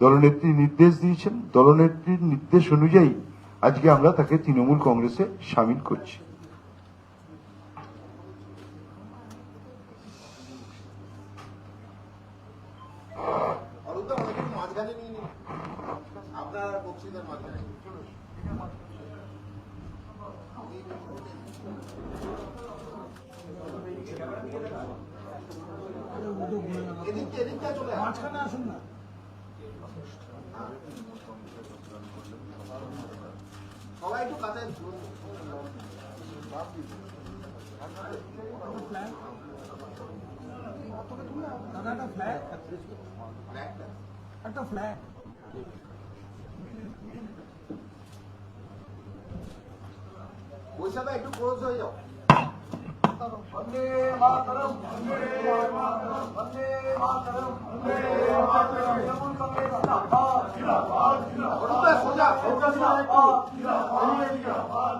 দলনেত্রী নির্দেশ দিয়েছেন। দলনেত্রীর নির্দেশ অনুযায়ী আজকে আমরা তাকে তৃণমূল কংগ্রেসে সামিল করছি। চলে মাঝখানে আসুন না। সবাই একটু কাছে ফ্ল্যাগ দাদা একটা ফ্ল্যাগ ব্যাগটা একটা ফ্ল্যাগ বৈশাখা একটু ক্লোজ হয়ে যাও অরুণদা সোজা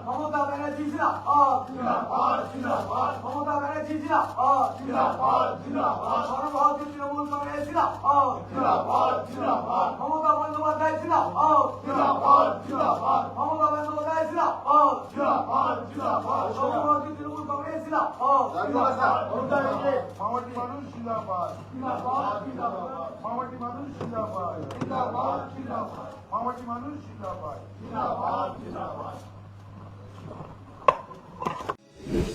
মমতা ব্যানার্জি মমতা ব্যানার্জি সর্বভারতীয় তৃণমূল কংগ্রেস মমতা বন্দ্যোপাধ্যায় মমতা বন্দ্যোপাধ্যায় সর্বভারতীয় তৃণমূল কংগ্রেস জিন্দাবাদ মামাটি মানুষ জিন্দাবাদ। মামাটি মানুষ, জিন্দাবাদ। মানুষ জিন্দাবাদ।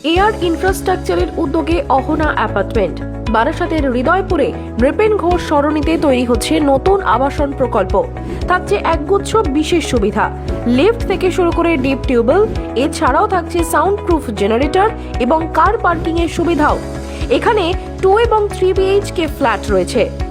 এয়ার ইনফ্রাস্ট্রাকচারের উদ্যোগে অহনা অ্যাপার্টমেন্ট। বারাসাতের হৃদয়পুরে নৃপেন ঘোষ সরণিতে তৈরি হচ্ছে নতুন আবাসন প্রকল্প। থাকছে একগুচ্ছ বিশেষ সুবিধা। লিফট থেকে শুরু করে ডিপ টিউবওয়েল, এছাড়াও থাকছে সাউন্ড প্রুফ জেনারেটর এবং কার পার্কিংয়ের সুবিধাও। এখানে টু এবং থ্রি বিএইচকে ফ্ল্যাট রয়েছে।